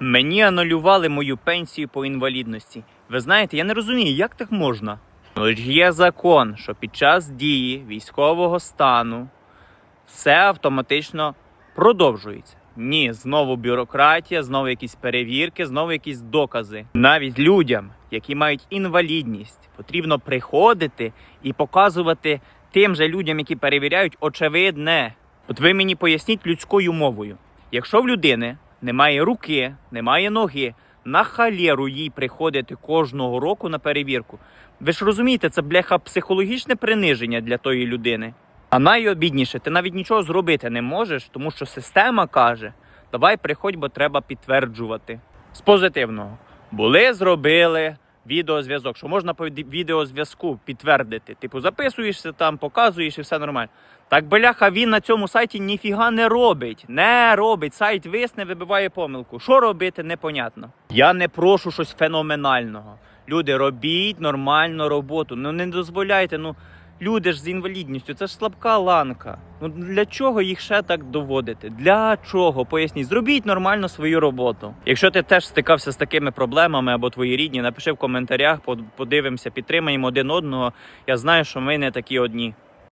Мені анулювали мою пенсію по інвалідності. Ви знаєте, я не розумію, як так можна. Ну ж є закон, що під час дії військового стану все автоматично продовжується. Ні, знову бюрократія, знову якісь перевірки, знову якісь докази. Навіть людям, які мають інвалідність, потрібно приходити і показувати тим же людям, які перевіряють, очевидне. От ви мені поясніть людською мовою. Якщо в людини немає руки, немає ноги, на халєру їй приходити кожного року на перевірку. Ви ж розумієте, це бляха психологічне приниження для тої людини. А найобідніше, ти навіть нічого зробити не можеш, тому що система каже: давай приходь, бо треба підтверджувати. З позитивного. Були, зробили відеозв'язок, що можна по відеозв'язку підтвердити. Типу, записуєшся там, показуєш і все нормально. Так бляха, він на цьому сайті ніфіга не робить. Не робить. Сайт висне, вибиває помилку. Що робити, непонятно. Я не прошу щось феноменального. Люди, робіть нормальну роботу. Ну не дозволяйте, ну. Люди ж з інвалідністю, це ж слабка ланка. Ну для чого їх ще так доводити? Для чого? Поясніть, зробіть нормально свою роботу. Якщо ти теж стикався з такими проблемами або твої рідні, напиши в коментарях, под- подивимося, підтримаємо один одного. Я знаю, що ми не такі одні.